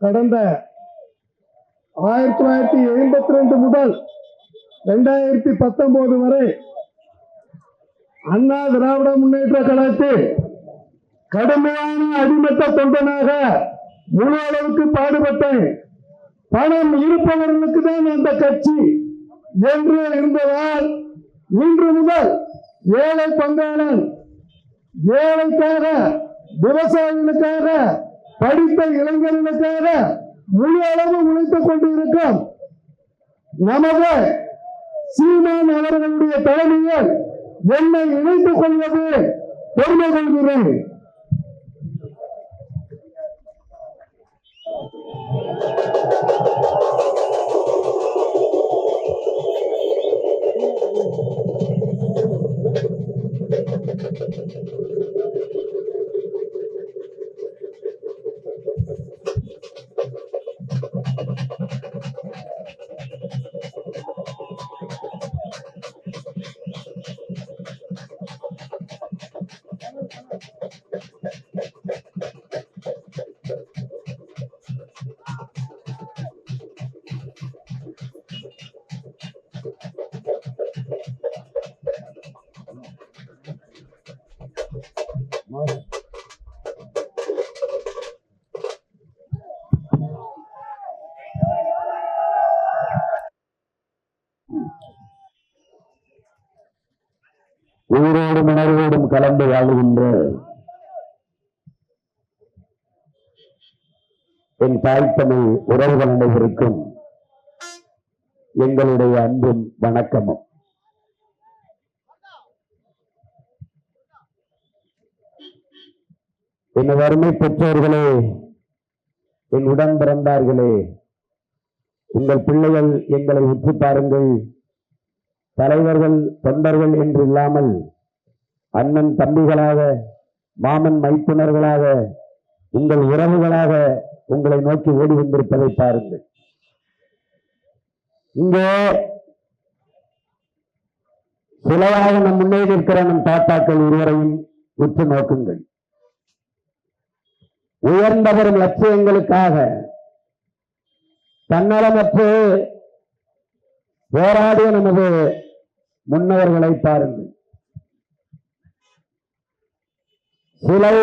கடந்த ஆயிரத்தி தொள்ளாயிரத்தி எண்பத்தி ரெண்டு முதல் ரெண்டாயிரத்தி பத்தொன்பது வரை அண்ணா திராவிட முன்னேற்ற கழகத்தில் கடுமையான அடிமட்ட தொண்டனாக முழு அளவுக்கு பாடுபட்டேன். பணம் இருப்பவர்களுக்கு தான் அந்த கட்சி என்று இருந்ததால் இன்று முதல் ஏழை பங்காளன் ஏழைக்காக விவசாயிகளுக்காக படித்த இளைஞர்களுக்காக முழு அளவு உழைத்துக் கொண்டிருக்கும் நமது சீமான் அவர்களுடைய தலைமையில் என்னை இணைத்துக் கொள்வது பெருமை கொள்கிறேன். உயிரோடும் உணர்வோடும் கலந்து வாழுகின்ற என் தாய் உறவுகள் அனைவருக்கும் எங்களுடைய அன்பும் வணக்கமும். என் வறுமை பெற்றோர்களே என் உடன் பிறந்தார்களே உங்கள் பிள்ளைகள் எங்களை உற்று பாருங்கள். தலைவர்கள் தொண்டர்கள் என்று இல்லாமல் அண்ணன் தம்பிகளாக மாமன் மைத்துனர்களாக உங்கள் உறவுகளாக உங்களை நோக்கி ஓடி வந்திருப்பதை பாருங்கள். இங்கே சிலவாக நம் முன்னே நிற்கிற நம் தாத்தாக்கள் இருவரையும் உற்று நோக்குங்கள். உயர்ந்தவரும் லட்சியங்களுக்காக தன்னலமற்று போராடிய நமது முன்னவர்களை பாருங்கள். சிலை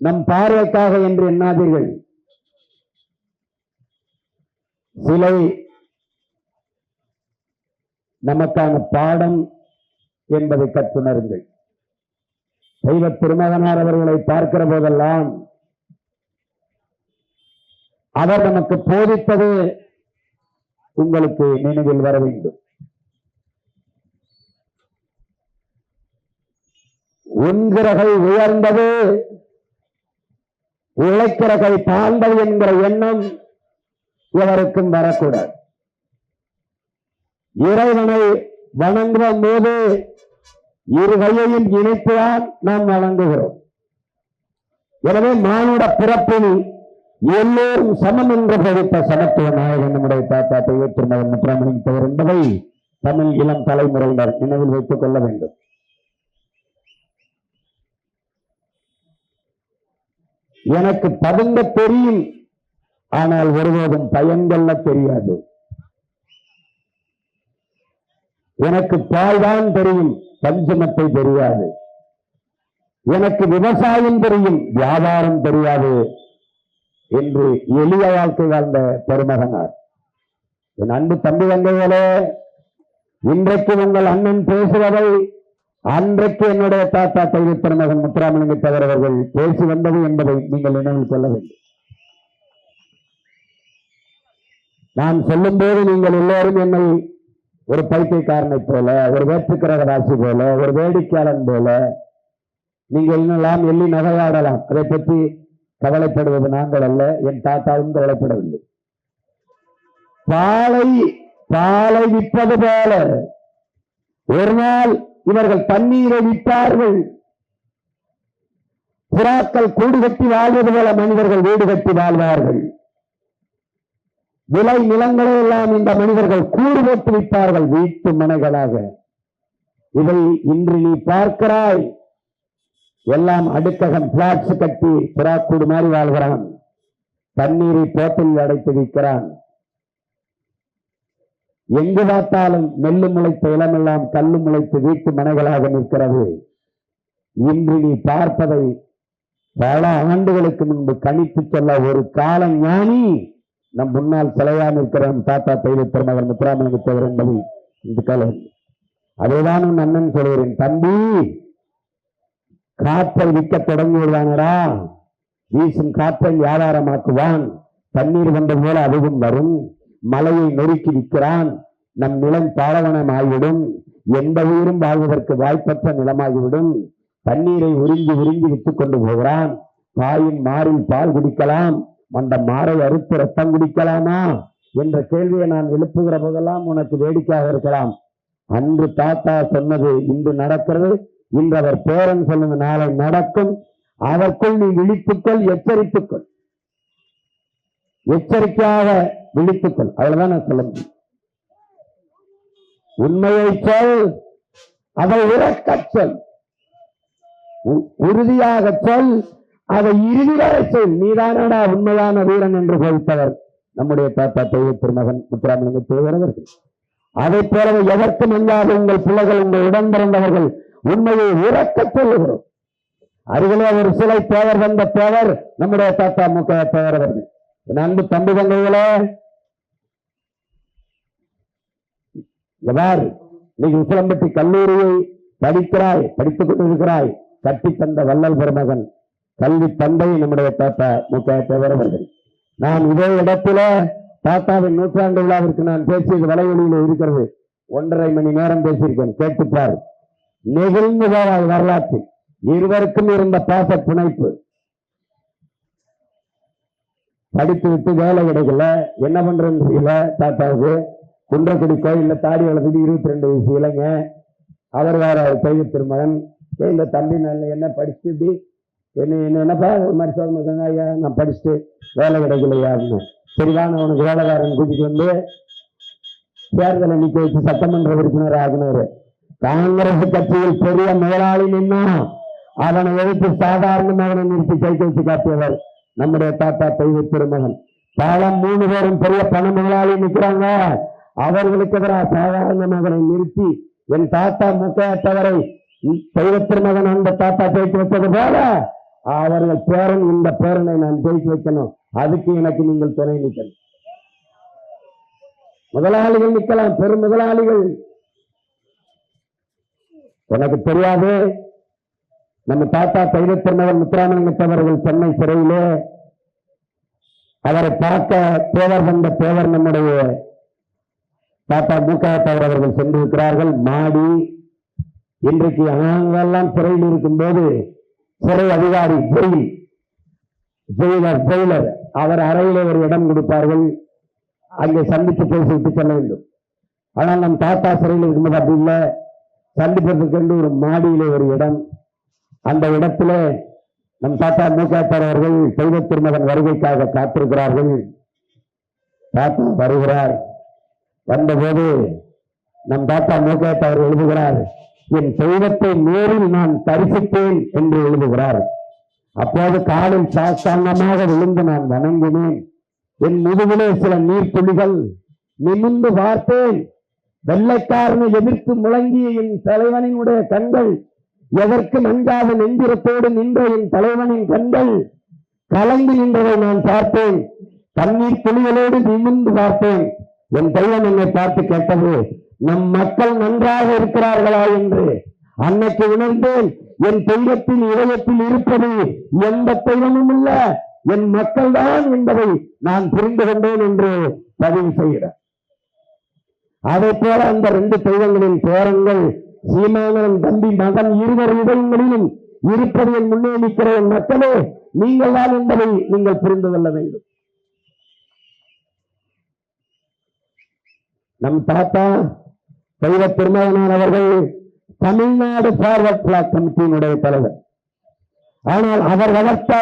நம் பார்வைக்காக என்று எண்ணாதீர்கள். சிலை நமக்கான பாடம் என்பதை கற்றுணருங்கள். தெய்வ திருமகனார் அவர்களை பார்க்கிற போதெல்லாம் அவர் நமக்கு போதித்தது உங்களுக்கு நினைவில் வர வேண்டும். உண்கிறகை உயர்ந்தது உழைக்கிறகை தாழ்ந்தது என்கிற எண்ணம் எவருக்கும் வரக்கூடாது. இறைவனை வணங்குவோம் போது இரு கையையும் இணைத்துதான் நாம் வணங்குகிறோம். எனவே மானுட பிறப்பில் எல்லோரும் சமம் என்று படித்த சமத்துவ நாயகன் நம்முடைய தாத்தா தெய்வ திருமகன் என்பதை தமிழ் இளம் தலைமுறையினர் நினைவில் வைத்துக் கொள்ள வேண்டும். எனக்கு பதுங்க தெரியும் ஆனால் ஒருபோதும் பயங்கல்ல தெரியாது. எனக்கு பால்தான் தெரியும் பஞ்சமத்தை தெரியாது. எனக்கு விவசாயம் தெரியும் வியாபாரம் தெரியாது. என்று எளிய வாழ்க்கை வாழ்ந்த பெருமகனார். என் அன்பு தம்பி தங்கைகளே இன்றைக்கு உங்கள் அண்ணன் பேசுவதை அன்றைக்கு என்னுடைய தாத்தா தெய்வ பெருமகன் முத்துராமலிங்க தவிர அவர்கள் பேசி வந்தது என்பதை நீங்கள் நினைவில் கொள்ள வேண்டும். நான் சொல்லும்போது நீங்கள் எல்லோரும் என்னை ஒரு பைத்தியக்காரனை போல ஒரு வேற்றுக்கிரக ராசி போல ஒரு வேடிக்கையாளன் போல நீங்கள் எண்ணலாம் எள்ளி நகையாடலாம் அதை பற்றி கவலைப்படுவது நாங்கள் அல்ல என் தாத்தாவும் கவலைப்படவில்லை. பாலை பாலை விற்பது போல. ஒரு நாள் இவர்கள் தண்ணீரை விற்பார்கள் புறாக்கள் கூடு கட்டி வாழ்வது போல மனிதர்கள் வீடு கட்டி வாழ்வார்கள். விலை நிலங்களை எல்லாம் இந்த மனிதர்கள் கூறு போட்டு விட்டார்கள் வீட்டு மனைகளாக. இதை இன்று நீ பார்க்கிறாய். எல்லாம் அடுக்ககம் பிளாட்ஸ் கட்டி புறாக்கூடு மாதிரி வாழ்கிறான். தண்ணீரை தோட்டில் அடைத்து விற்கிறான் எங்கு பார்த்தாலும் நெல்லு முளைத்த இளமெல்லாம் கல்லு முளைத்து வீட்டு மனைகளாக நிற்கிறது. இன்று நீ பார்ப்பதை பல ஆண்டுகளுக்கு முன்பு கணித்து சொல்ல ஒரு கால ஞானி நம் முன்னால் சிலையா நிற்கிறான் தாத்தா தெய்வ திருமகன் முத்துராமலிங்கத்தவர் என்பதை. இந்த காலம் அதைதான் உன் அண்ணன் சொல்கிறேன் தம்பி காற்றை விற்க தொடங்கி விடுவானடா வீசும் காற்றை வியாபாரமாக்குவான் தண்ணீர் வந்த போல அதுவும் வரும். மலையை நொறுக்கி விற்கிறான். நம் நிலம் பாலவனம் ஆகிவிடும் எந்த உயிரும் வாழ்வதற்கு வாய்ப்பற்ற நிலமாகிவிடும். தண்ணீரை உறிஞ்சி உறிஞ்சி விட்டுக் கொண்டு போகிறான். தாயின் மாறில் பால் குடிக்கலாம். அந்த மாறை அறுத்து ரத்தம் குடிக்கலாமா? என்ற கேள்வியை நான் எழுப்புகிற போதெல்லாம் உனக்கு வேடிக்கையாக இருக்கலாம். அன்று தாத்தா சொன்னது இன்று நடக்கிறது இன்று அவர் பேரன் சொல்லுங்க நாளை நடக்கும். அதற்குள் நீ விழித்துக்கள் எச்சரித்துக்கள். எச்சரிக்கையாக விழித்துக்கள். அவ்வளவுதான் நான் சொல்ல முடியும். உண்மையை சொல் அதை உறக்க சொல். உ- உறுதியாக சொல் அதை இறுதி வரை சொல். நீதானடா உண்மையான வீரன் என்று போதித்தவர் நம்முடைய தாத்தா தெய்வ திருமகன் முத்துராமலிங்க தேவரவர்கள் அதை அதைப் போலவே எதற்கும் அஞ்சாத உங்கள் பிள்ளைகள் உங்கள் உடன் பிறந்தவர்கள் உண்மையை உறக்க சொல்லுகிறோம். அருகிலே ஒரு சிலை தேவர் வந்த தேவர் நம்முடைய தாத்தா முக தேவர் அவர்கள். என் அன்பு தம்பி தங்கைகளே எவ்வாறு நீ உசிலம்பட்டி கல்லூரியை படிக்கிறாய் படித்துக் கொண்டிருக்கிறாய் கட்டி தந்த வள்ளல் பெருமகன் கல்வி தந்தை நம்முடைய தாத்தா முக தேவர் அவர்கள். நான் இதே இடத்துல தாத்தாவின் நூற்றாண்டு விழாவிற்கு நான் பேசியது வலைவெளியில் இருக்கிறது. ஒன்றரை மணி நேரம் பேசியிருக்கேன். கேட்டுப்பார். நெகிழ்ந்து போவாய் வரலாற்றில் இருவருக்கும் இருந்த பாச புனைப்பு. படித்து விட்டு வேலை கிடைக்கல. என்ன பண்றதுன்னு தெரியல தாத்தாவுக்கு. குன்றக்குடி கோயில்ல தாடி வளர்த்துட்டு இருபத்தி ரெண்டு வயசு இளைஞ அவர் வேற தெய்வ திருமகன் இந்த தம்பி நல்ல என்ன படிச்சுட்டு இப்படி? என்ன என்னப்பா ஒரு மாதிரி சொல்ல ஐயா நான் படிச்சுட்டு வேலை கிடைக்கலையா அப்படின்னு. சரிவா உனக்கு வேலைக்காரன் கூட்டிட்டு வந்து தேர்தலை நிக்க வச்சு சட்டமன்ற உறுப்பினர் ஆகினாரு காங்கிரஸ் கட்சியில் பெரிய முதலாளி நின்னா அவனை எதிர்த்து சாதாரண மகனை நிறுத்தி ஜெயிக்க காட்டியவர் நம்முடைய தாத்தா தெய்வ திருமகன் பல மூணு பேரும் பெரிய பண முதலாளி நிற்கிறாங்க அவர்களுக்கு எதிராக சாதாரண மகனை நிறுத்தி என் தாத்தா முக்கையற்றவரை தெய்வ திருமகன் அந்த தாத்தா ஜெயித்து வச்சது போல அவர்கள் பேரன் இந்த பேரனை நான் ஜெயித்து வைக்கணும். அதுக்கு எனக்கு நீங்கள் துணை நிற்கணும் முதலாளிகள் நிற்கலாம் பெரும் முதலாளிகள். எனக்கு தெரியாது. நம்ம தாத்தா தெய்வ முத்துராமலிங்கத்தை அவர்கள் சென்னை சிறையிலே அவரை பார்க்க தேவர் வந்த தேவர் நம்முடைய தாத்தா மூக்காத்தவர் அவர்கள் சென்றிருக்கிறார்கள். மாடி இன்றைக்கு நாங்கெல்லாம் சிறையில் இருக்கும்போது சிறை அதிகாரி ஜெயில் ஜெயிலர் ஜெயிலர் அவர் அறையிலே ஒரு இடம் கொடுப்பார்கள். அங்கே சந்தித்து பேசிவிட்டு செல்ல வேண்டும். ஆனால் நம் தாத்தா சிறையில் இருக்கும்போது அப்படி இல்லை. சந்திப்பதற்கென்று ஒரு மாடியிலே ஒரு இடம். அந்த இடத்திலே நம் தாத்தா மூக்காத்தார் அவர்கள் தெய்வ திருமகன் வருகைக்காக காத்திருக்கிறார்கள். தாத்தா வருகிறார். வந்தபோது நம் தாத்தா மூக்காத்தார் எழுதுகிறார் என் தெய்வத்தை நேரில் நான் தரிசித்தேன் என்று எழுதுகிறார். அப்போது காலில் சாஸ்தாங்கமாக விழுந்து நான் வணங்கினேன். என் முதுகிலே சில நீர்த்துளிகள் நிமிந்து பார்த்தேன். வெள்ளைக்காரனை எதிர்த்து முழங்கிய என் தலைவனினுடைய கண்கள் எதற்கு நன்றாக நெஞ்சிரத்தோடு நின்ற என் தலைவனின் கண்கள்? கலந்து நின்றதை நான் பார்த்தேன். தண்ணீர் துளிகளோடு நிமிர்ந்து பார்த்தேன். என் தெய்வம் என்னை பார்த்து கேட்டது நம் மக்கள் நன்றாக இருக்கிறார்களா? என்று. அன்னைக்கு உணர்ந்தேன் என் தெய்வத்தின் இதயத்தில் இருப்பது எந்த தெய்வமும் இல்ல. என் மக்கள் தான் என்பதை நான் புரிந்து கொண்டேன் என்று பதிவு செய்கிறேன். அதை போல அந்த ரெண்டு தெய்வங்களின் பேரங்கள் சீமானன் தம்பி மகன் இருவர் இதயங்களிலும் இருப்பதை முன்னே நிற்கிற மக்களே நீங்கள் தான் என்பதை நீங்கள் புரிந்து கொள்ள வேண்டும். நம் தாத்தா தெய்வ திருமகனான் அவர்கள் தமிழ்நாடு ஃபார்வர்ட் பிளாக் கமிட்டியினுடைய தலைவர். ஆனால் அவர் வளர்த்த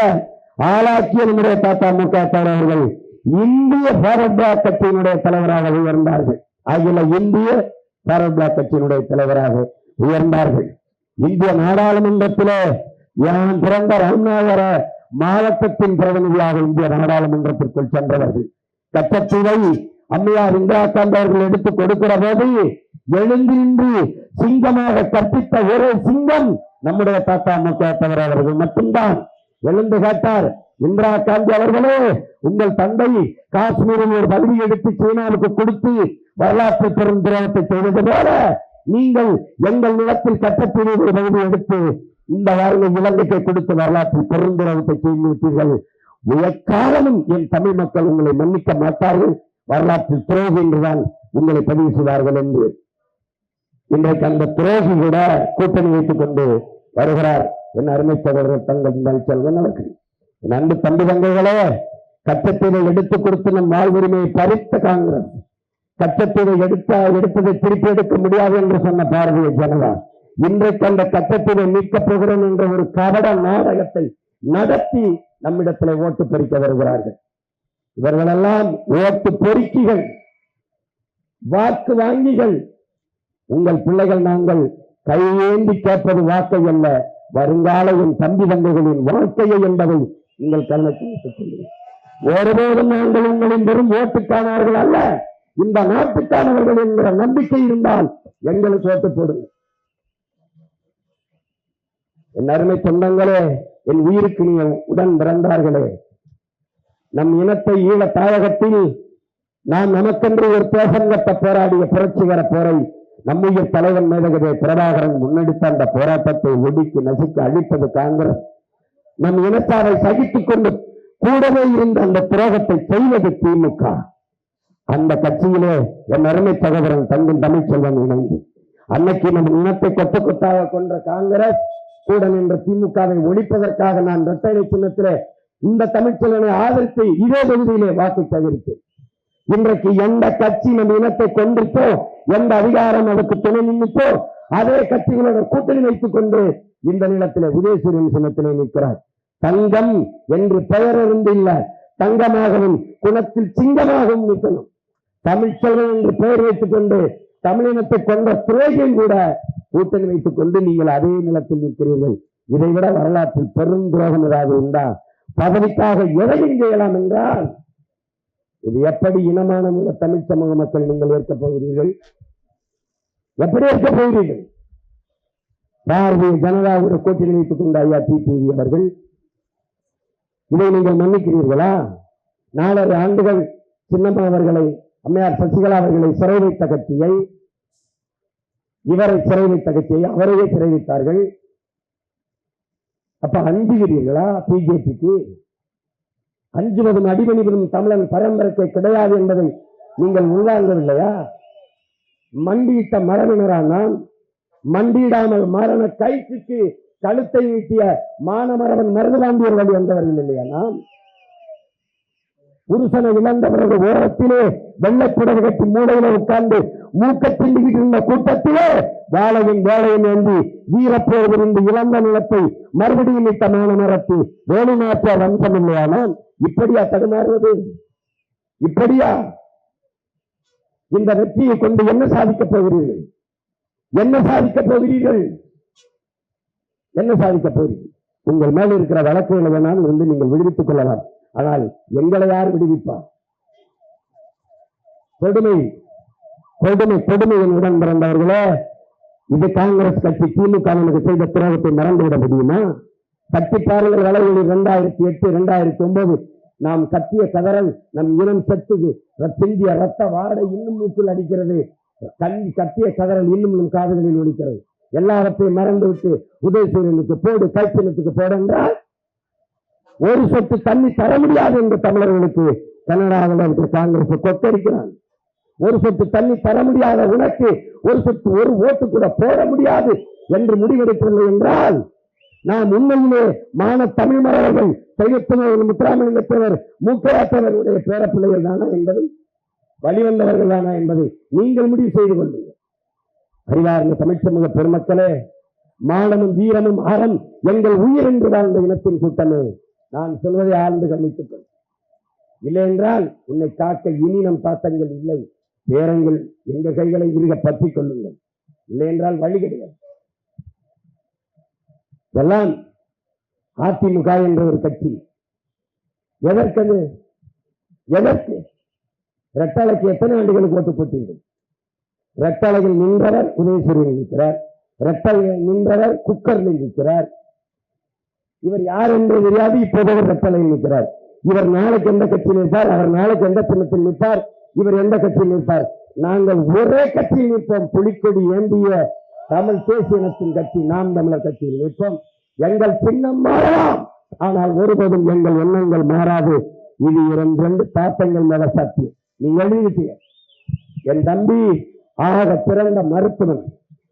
ஆளாக்கிய நம்முடைய தாத்தா மு க அவர்கள் இந்திய ஃபார்வர்ட் பிளாக் கட்சியினுடைய தலைவராக உயர்ந்தார்கள். அகில இந்திய ஃபார்வர்ட் கட்சியினுடைய தலைவராக உயர்ந்தார்கள். இந்திய நாடாளுமன்றத்திலே யான் பிறந்த ராமநாதர மாவட்டத்தின் பிரதிநிதியாக இந்திய நாடாளுமன்றத்திற்குள் சென்றவர்கள். கச்சத்தீவை அம்மையார் இந்திரா காந்தி அவர்கள் எடுத்துக் கொடுக்கிற போது எழுந்தின்றி சிங்கமாக கற்பித்த ஒரே சிங்கம் நம்முடைய தாத்தா முக்கியத்தவர் அவர்கள் மட்டும்தான். எழுந்து கேட்டார் இந்திரா காந்தி அவர்களே உங்கள் தந்தை காஷ்மீரில் ஒரு பகுதி எடுத்து சீனாவுக்கு கொடுத்து வரலாற்று பெரும் துரோகத்தை செய்தது போல நீங்கள் எங்கள் நிலத்தில் கட்டப்பீடு ஒரு பகுதி எடுத்து இந்த வாரில் இலங்கைக்கு கொடுத்து வரலாற்று பெருந்துறவத்தை செய்து விட்டீர்கள். எக்காலமும் என் தமிழ் மக்கள் உங்களை மன்னிக்க மாட்டார்கள். வரலாற்று துரோகி என்றுதான் உங்களை பதிவு செய்வார்கள் என்று. இன்றைக்கு அந்த துரோகி கூட கூட்டணி வைத்துக் கொண்டு வருகிறார். என் அருமை சகோதரர் தங்கள் நல் செல்வம் நடக்குது என் அன்பு தம்பி தங்கைகளே கச்சத்தீவை எடுத்து கொடுத்து நம் வாழ்வுரிமையை பறித்த காங்கிரஸ் கச்சத்தீவை எடுத்த எடுத்ததை திருப்பி எடுக்க முடியாது என்று சொன்ன பாரதிய ஜனதா இன்றைக்கு அந்த கச்சத்தீவை நீக்கப் போகிறோம் என்ற ஒரு கபட நாடகத்தை நடத்தி நம்மிடத்தில் ஓட்டு பொறிக்க வருகிறார்கள். இவர்களெல்லாம் ஓட்டு பொறுக்கிகள் வாக்கு வாங்கிகள். உங்கள் பிள்ளைகள் நாங்கள் கையேந்தி கேட்பது வாக்கை அல்ல வருங்கால என் தம்பி தந்தைகளின் வாழ்க்கையை என்பதை நீங்கள் கண்ணத்தில் வைத்துக் ஒருபோதும் நாங்கள் உங்களின் வெறும் ஓட்டுக்கானவர்கள் அல்ல. இந்த நாட்டுக்கானவர்கள் என்கிற நம்பிக்கை இருந்தால் எங்களுக்கு ஓட்டு போடுங்க என் அருமை சொந்தங்களே என் உயிருக்கு நீ உடன் பிறந்தார்களே. நம் இனத்தை ஈழ தாயகத்தில் நாம் நமக்கென்று ஒரு பேசங்கட்ட போராடிய புரட்சிகர போரை நம்முடைய தலைவன் மேதகவே பிரபாகரன் முன்னெடுத்த அந்த போராட்டத்தை ஒடுக்கி நசுக்கி அழிப்பது காங்கிரஸ். நம் இனத்தாரை சகித்துக் கொண்டு கூடவே இருந்த அந்த துரோகத்தை செய்வது திமுக. அந்த கட்சியிலே என் அருமை சகோதரன் தங்கும் தமிழ்ச்செல்வன் இணைந்து அன்னைக்கு நம் இனத்தை கொத்து கொத்தாக கொன்ற காங்கிரஸ் கூட நின்ற திமுகவை ஒழிப்பதற்காக நான் இரட்டை சின்னத்திலே இந்த தமிழ்ச்செல்வனை ஆதரித்து இதே தொகுதியிலே வாக்கு தவிர்த்தேன் இன்றைக்கு எந்த கட்சி நம் இனத்தை கொண்டிருக்கோ எந்த அதிகாரம் அதற்கு துணை நின்றுச்சோ அதே கட்சிகளோட கூட்டணி வைத்துக் கொண்டு இந்த நிலத்தில உதயசூரியன் சின்னத்திலே நிற்கிறார். தங்கம் என்று பெயர் இருந்து இல்ல தங்கமாகவும் குணத்தில் சிங்கமாகவும் நிற்கணும். தமிழ்ச்செல்வன் என்று பெயர் வைத்துக் கொண்டு தமிழினத்தை கொண்ட துறையும் கூட கூட்டணி வைத்துக் கொண்டு நீங்கள் அதே நிலத்தில் நிற்கிறீர்கள். இதைவிட வரலாற்றில் பெரும் துரோகம் ஏதாவது உண்டா? பதவிக்காக எதையும் செய்யலாம் என்றால் இது எப்படி இனமான தமிழ் சமூக மக்கள் நீங்கள் ஏற்கப் போகிறீர்கள்? எப்படி ஏற்கப் போகிறீர்கள்? பாரதிய ஜனதாவோட கோட்டில் வைத்துக் கொண்ட ஐயா டிடிவி அவர்கள் இதை நீங்கள் மன்னிக்கிறீர்களா? நாலரை ஆண்டுகள் சின்னம்மா அவர்களை அம்மையார் சசிகலா அவர்களை சிறை வைத்த கட்சியை இவரை சிறை வைத்த கட்சியை அவரையே சிறை வைத்தார்கள். அப்ப அஞ்சுகிறீர்களா? பிஜேபிக்கு அஞ்சுவதும் அடிபணிவதும் தமிழன் பரம்பரைக்கு கிடையாது என்பதை நீங்கள் உள்வாங்கவில்லையா? மண்டியிட்ட மரபினரா நாம் மண்டியிடாமல் மரண கயிற்றுக்கு கழுத்தை ஈட்டிய மானமரவன் மருதுபாண்டியர் வழி வந்தவர்கள் இல்லையா நாம் புருஷனை இழந்த பிறகு ஓரத்திலே வெள்ளைப்புடவை கட்டி மூளையில உட்கார்ந்து மூக்க திண்டிக்கிட்டு இருந்த கூட்டத்திலே வாழையும் வேலையும் ஏந்தி வீரப்போர் இருந்து இழந்த நிலத்தை மறுபடியும் இட்ட மானமரத்து வேலுநாட்ட வம்சம் இல்லையானால் இப்படியா தடுமாறுவது? இப்படியா? இந்த வெற்றியை கொண்டு என்ன சாதிக்கப் போகிறீர்கள்? என்ன சாதிக்கப் போகிறீர்கள்? என்ன சாதிக்கப் போகிறீர்கள்? உங்கள் மேல் இருக்கிற வழக்குகளை வேணாலும் வந்து நீங்கள் விடுவித்துக் கொள்ளலாம். ஆனால் எங்களை யார் விடுவிப்பார் கொடுமை. கொடுமை கொடுமை என்னுடன் பிறந்தவர்களே. இது காங்கிரஸ் கட்சி திமுக செய்த துரோகத்தை மறந்துவிட முடியுமா? கட்சி பாருங்கள் வளர்வுகளில் இரண்டாயிரத்தி எட்டு இரண்டாயிரத்தி ஒன்பது. நாம் கத்திய கதறல் நம் இனம் செத்துது. சிந்திய ரத்த வாடை இன்னும் மூக்கில் அடிக்கிறது. கல்வி கத்திய கதறல் இன்னும் நம் காதுகளில் ஒழிக்கிறது எல்லாவற்றையும் மறந்து விட்டு உதயசூரியனுக்கு போடு கைச்சினத்துக்கு போடு என்றால் ஒரு சொட்டு தண்ணி தர முடியாது என்று தமிழர்களுக்கு கனடாவில் இருக்கிற காங்கிரஸ் கொத்தரிக்கிறான் ஒரு சொட்டு தண்ணி தர முடியாத உனக்கு ஒரு சொட்டு ஒரு ஓட்டு கூட போட முடியாது என்று முடிவெடுக்கவில்லை என்றால் நாம் உண்மையிலே மான தமிழ் மரவர்கள் முத்துராமலிங்க முத்துராமலிங்கத்தவர் மூக்கையாற்றவர்களுடைய பேரப்பிள்ளைகள் தானா என்பதை வழிவந்தவர்கள் தானா என்பதை நீங்கள் முடிவு செய்து கொள்ளுங்கள். அறிவார்ந்த தமிழ் சமூக பெருமக்களே மானமும் வீரமும் அறம் எங்கள் உயிர் என்று வாழ்ந்த இனத்தின் கூட்டமே. நான் சொல்வதை ஆழ்ந்து கவனித்துக் கொள். இல்லை என்றால் உன்னை காக்க இனி நம் தாத்தங்கள் இல்லை. பேரங்கள் எங்கள் கைகளை இறுக பற்றி கொள்ளுங்கள். இல்லை என்றால் வழி கிடையாது. இதெல்லாம் அதிமுக என்ற ஒரு கட்சி. எதற்கது எதற்கு? ரெட்டாளைக்கு எத்தனை ஆண்டுகளுக்கு ஓட்டு போட்டீர்கள்? ரெட்டாளையில் நின்றவர் உதயசூரியன் இருக்கிறார். ரெட்டாளையில் நின்றவர் குக்கர் இருக்கிறார் இவர் யார் என்று தெரியாது இப்போது ரெட்டலையில் நிற்கிறார். இவர் நாளைக்கு எந்த கட்சியில் நிற்பார்? அவர் நாளைக்கு எந்த சின்னத்தில் நிற்பார்? இவர் எந்த கட்சியில் நிற்பார்? நாங்கள் ஒரே கட்சியில் நிற்போம். புலிக்கொடி ஏந்திய தமிழ் தேசிய இனத்தின் கட்சி நாம் தமிழர் கட்சியில் நிற்போம். எங்கள் சின்னம் மாறலாம் ஆனால் ஒருபோதும் எங்கள் எண்ணங்கள் மாறாது. இது இரண்டு ரெண்டு தாத்தங்கள் மேல சத்தியம் நீ எழுதிட்டீங்க. என் தம்பி ஆக சிறந்த மருத்துவன்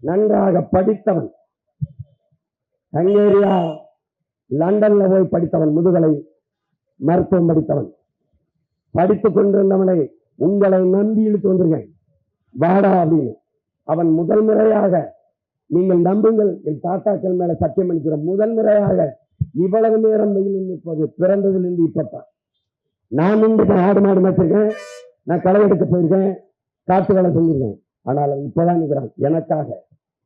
நன்றாக படித்தவன். ஹங்கேரியா லண்டன்ல போய் படித்தவன் முதுகலை மருத்துவம் படித்தவன். படித்துக் கொண்டிருந்தவனை உங்களை நம்பி இழுத்து வந்திருக்கேன். வாடா அப்படின்னு. அவன் முதல் முறையாக நீங்கள் நம்புங்கள் என் தாத்தாக்கள் மேல சத்தியம் அளிக்கிற முதல் முறையாக இவ்வளவு நேரம் வெயில் நிற்பது பிறந்ததிலிருந்து இப்பத்தான். நான் நின்று ஆடு மாடு வச்சிருக்கேன் நான் களை எடுக்க போயிருக்கேன் காட்டு வேலை செஞ்சிருக்கேன். ஆனால் அவன் இப்பதான் நிற்கிறான். எனக்காக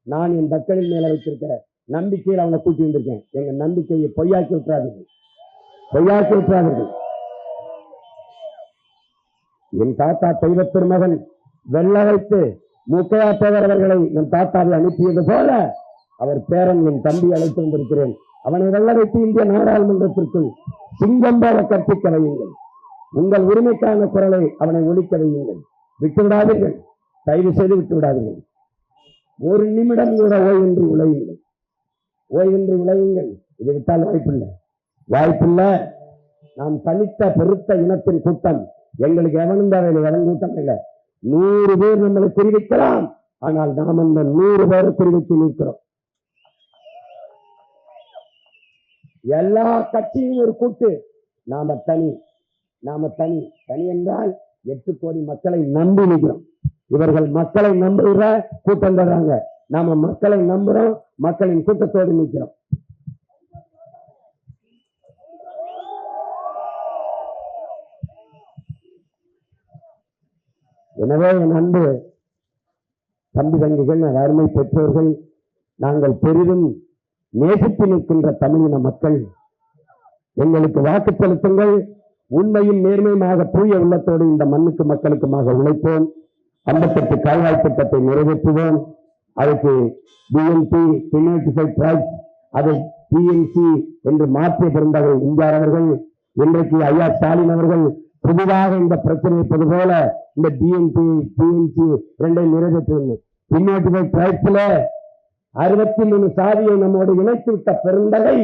நான் என் மக்களின் மேல வச்சிருக்கிற நம்பிக்கையில் அவனை கூட்டி வந்திருக்கேன். எங்க நம்பிக்கையை பொய்யாக்கி விட்டுறாதீர்கள். பொய்யாக்கி விட்டுறாதீர்கள். என் தாத்தா தெய்வ திருமகன் வெள்ள வைத்து முக்கையாத்தவர் அவர்களை என் தாத்தாவை அனுப்பியது போல அவர் பேரன் என் தம்பி அழைத்து வந்திருக்கிறேன் அவனை வெள்ள வைத்து இந்திய நாடாளுமன்றத்திற்குள் சிங்கம் போல கற்பிக்க வையுங்கள். உங்கள் உரிமைக்கான குரலை அவனை ஒழிக்க வையுங்கள். விட்டு விடாதீர்கள் தயவு செய்து விட்டு விடாதீர்கள் ஒரு நிமிடம் கூட ஓய்வின்றி உழையுங்கள். ஓய்வின்றி உழையுங்கள். இதை விட்டால் வாய்ப்பில்லை. வாய்ப்பில்லை. நாம் தனித்த பெருத்த இனத்தின் கூட்டம். எங்களுக்கு எவனும் தேவையில்லை. எவன் கூட்டம் இல்லை. நூறு பேர் நம்மளை தெரிவிக்கலாம். ஆனால் நாம் அந்த நூறு பேரை தெரிவித்து நிற்கிறோம். எல்லா கட்சியும் ஒரு கூட்டு. நாம தனி. நாம தனி. தனி என்றால் எட்டு கோடி மக்களை நம்பி நிற்கிறோம். இவர்கள் மக்களை நம்புகிற கூட்டம் தர்றாங்க நாம மக்களை நம்புறோம். மக்களின் கூட்டத்தோடு நிற்கிறோம். எனவே என் அன்பு தம்பி தங்கிகள் அருமை பெற்றோர்கள் நாங்கள் பெரிதும் நேசித்து நிற்கின்ற தமிழின மக்கள். எங்களுக்கு வாக்கு செலுத்துங்கள். உண்மையும் நேர்மையுமாக தூய உள்ளத்தோடு இந்த மண்ணுக்கு மக்களுக்குமாக உழைப்போம். ஐம்பத்தெட்டு கால்வாய் திட்டத்தை நிறைவேற்றுவோம். அதுக்கு பிஎன்பி பின்னோட்டிஃபைட் ட்ரைப்ஸ் அதை பிஎன்சி என்று மாற்றிய பிறந்தவர் எம்ஜிஆர் அவர்கள் இன்றைக்கு ஐயா ஸ்டாலின் அவர்கள் புதிதாக இந்த பிரச்சனை போல இந்த டிஎன்பி டிஎன்சி இரண்டை நிறைவேற்றுவது பின்னோட்டிஃபைட் பிரயத்தில் அறுபத்தி மூணு சாதியை நம்மோடு இணைத்து விட்ட பெருந்தகை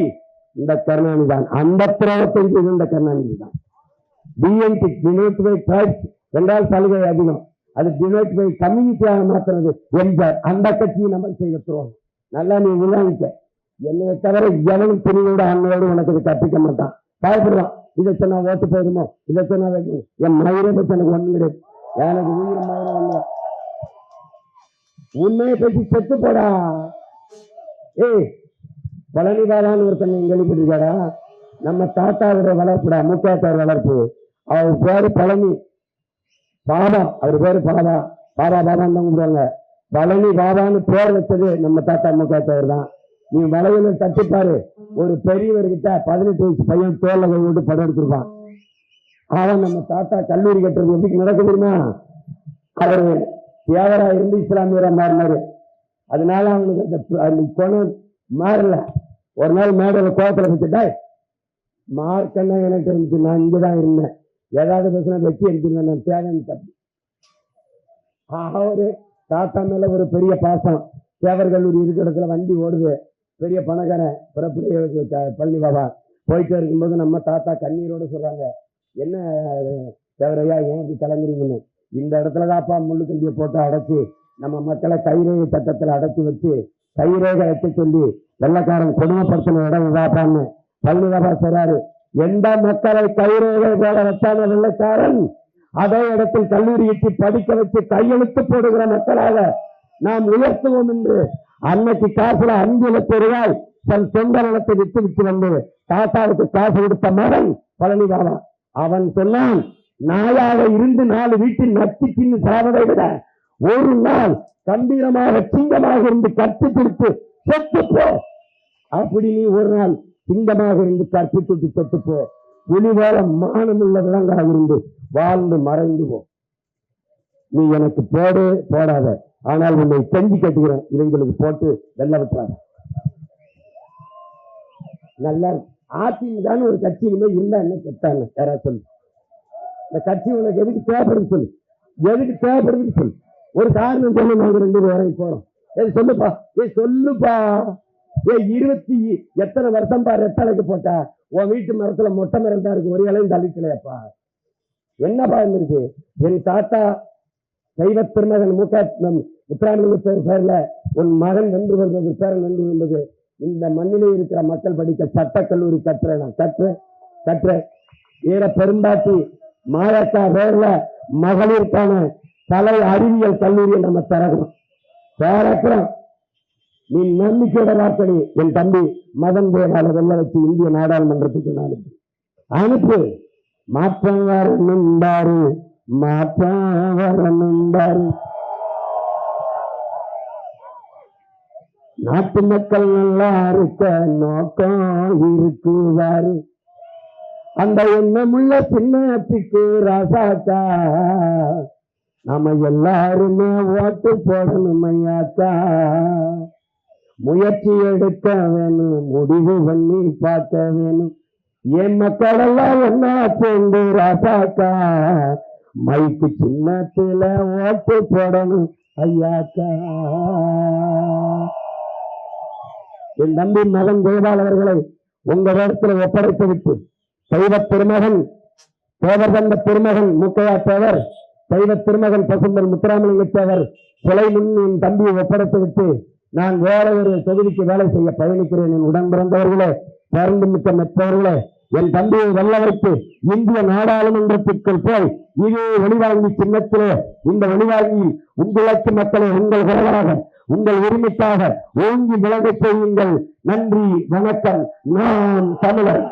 இந்த கருணாநிதி தான் அந்த துரோகத்தை செய்த இந்த கருணாநிதி தான் டிஎன்பி டினோட்டிஃபை ட்ரைப்ஸ் என்றால் சலுகை அதிகம். அது டினோட்டிஃபை கம்யூனிட்டியாக மாத்துறது எம்ஜிஆர் அந்த கட்சியை நம்ம செய்ய துரோகம் நல்லா நீ விவாதிக்க. என்னைய தவிர எவனும் துணியோட அண்ணோடு உனக்கு இது கற்பிக்க மாட்டான். பயப்படுவான். இதை சொன்னா ஓட்டு போயிருமோ இதை சொன்னா என் மயிரை பற்றி எனக்கு ஒண்ணும் கிடையாது. எனக்கு உயிர் மயிரை இல்லை உண்மையை பற்றி செத்து போடா. ஏய் பழனி பாலான்னு ஒருத்தன் நீங்க கேள்விப்பட்டிருக்காடா நம்ம தாத்தாவோட வளர்ப்புடா முக்கியத்தார் வளர்ப்பு. அவர் பேரு பழனி. பாபா அவர் பேரு பாபா. பாபா பாபான்னு தான் கூப்பிடுவாங்க பழனி பாபான்னு பேர் வச்சது நம்ம தாத்தா முக்கியத்தவர் தான். நீ வளையல தட்டிப்பாரு. ஒரு பெரியவர்கிட்ட பதினெட்டு வயசு பையன் தோலை விட்டு படம் எடுத்திருப்பான். ஆனால் நம்ம தாத்தா கல்லூரி கட்டுறது எப்படி நடக்க தெரியுமா? அவர் தேவரா இருந்து இஸ்லாமியரா மாறினாரு. அதனால அவனுக்கு அந்த ப- அந்த குணம் மாறல. ஒரு நாள் மேடையில் கோபத்தில் வச்சுட்டா மார்க்கன்னா எனக்கு இருந்துச்சு நான் இங்கே தான் இருந்தேன். ஏதாவது பேசினா வெட்டி எடுத்துருந்தேன் நான் தேவைன்னு தப்பி அவரு தாத்தா மேல ஒரு பெரிய பாசம். தேவர் கல்லூரி இருக்கிற இடத்துல வண்டி ஓடுது. பெரிய பணக்காரன் பிறப்புடைய பழனி பாபா. போயிட்டு இருக்கும்போது நம்ம தாத்தா கண்ணீரோடு சொல்றாங்க என்ன தேவரையா ஏன் இப்படி கிளம்புறீங்கன்னு? இந்த இடத்துலதான்ப்பா முள்ளு கம்பியை போட்டு அடைச்சு நம்ம மக்களை கைரேகை சட்டத்தில் அடைச்சி வச்சு கைரேகை வைக்க சொல்லி வெள்ளக்காரன் கொடுமைப்படுத்தின இடம் இதாப்பான்னு பழனிதாபா சொல்றாரு. எந்த மக்களை கைரேகை போட வச்சான வெள்ளக்காரன் அதே இடத்தில் கல்லூரி இட்டு படிக்க வச்சு கையெழுத்து போடுகிற மக்களாக நாம் உயர்த்துவோம் என்று அன்னைக்கு காசுல அஞ்சு லட்சம் ரூபாய் தன் சொந்த நிலத்தை விட்டு விட்டு வந்து தாத்தாவுக்கு காசு கொடுத்த மகன் பழனிபாபா அவன் சொன்னான் நாயாக இருந்து நாலு வீட்டில் நச்சு தின்னு சாவதை விட ஒரு நாள் கம்பீரமாக சிங்கமாக இருந்து கற்றுப்பிடித்து கொடுத்து போ. அப்படி நீ ஒரு நாள் சிங்கமாக இருந்து கற்பித்துட்டு செத்துப்போ போ. புலி போல மானமுள்ள விலங்காக இருந்து வாழ்ந்து மறைந்துவோம் நீ எனக்கு போடு போடாத. ஆனால் உன்னை செஞ்சு கட்டுகிறேன் இவங்களுக்கு போட்டு வெள்ள விட்டாங்க நல்லா இருக்கு. அதிமுகன்னு ஒரு கட்சி இனிமே இல்லைன்னு என்ன கெட்டாங்க. யாரா சொல்லு? இந்த கட்சி உனக்கு எதுக்கு தேவைப்படுது சொல்லு. எதுக்கு தேவைப்படுதுன்னு சொல்லு. ஒரு காரணம் சொல்லு நாங்கள் ரெண்டு பேரும் போறோம். ஏய் சொல்லுப்பா. ஏய் சொல்லுப்பா. ஏ இருபத்தி எத்தனை வருஷம் பா ரெட்டலைக்கு போட்டா? உன் வீட்டு மரத்துல மொட்டை மரம் தான் இருக்கு ஒரு இலையும் தள்ளிக்கலையாப்பா. என்னப்பா இருந்திருக்கு என் தாத்தா தெய்வ திருமகன் முக முத்துராமலிங்க பேர் பேர்ல உன் மகன் நன்று வருவது பேரன் நன்று வருவது இந்த மண்ணிலே இருக்கிற மக்கள் படிக்க சட்ட கல்லூரி கட்டுறேன் நான் கட்டுறேன் கட்டுறேன் ஈர பெரும்பாட்டி மாயக்கா பேர்ல மகளிருக்கான கலை அறிவியல் கல்லூரியை நம்ம திறக்கணும். திறக்கிறோம். நீ நம்பிக்கையோட வார்த்தை என் தம்பி மதன் தேவால வெள்ள வச்சு இந்திய நாடாளுமன்றத்துக்கு நான் அனுப்பு. அனுப்பு. மாற்றம் வரணும்பாரு மாற்றம் வரணும்பாரு நாட்டு மக்கள் நல்லா இருக்க நோக்கம் இருக்குவாரு அந்த எண்ணமுள்ள சின்னத்துக்கு ராசாக்கா நாம எல்லாருமே ஓட்டு போடணும் ஐயாக்கா முயற்சி எடுக்க வேணும் முடிவு பண்ணி பார்க்க வேணும். என் மக்கள் எல்லாம் ஒன்னா சேர்ந்து ராசாக்கா மைக்கு சின்னத்துல ஓட்டு போடணும் ஐயாக்கா என் தம்பி மகன் ஜெயபால் அவர்களை உங்க இடத்துல ஒப்படைத்து விட்டு தெய்வ திருமகன் தேவர் தந்த திருமகன் முக்கையா தேவர் தெய்வ திருமகன் பசுந்தர் முத்துராமலிங்க தேவர் சிலை முன் என் தம்பியை ஒப்படைத்து விட்டு நான் வேற ஒரு தொகுதிக்கு வேலை செய்ய பயணிக்கிறேன். என் உடன் பிறந்தவர்களே பிறந்து மிக்க மற்றவர்களே என் தம்பியை வெல்ல வைத்து இந்திய நாடாளுமன்றத்திற்குள் போய் இதே வெளிவாங்கி சின்னத்திலே இந்த வெளிவாங்கி உங்களுக்கு மக்களை உங்கள் குரலாக உங்கள் உரிமைக்காக ஓங்கி விலகச் செய்யுங்கள். நன்றி வணக்கம். நான் தமிழன்.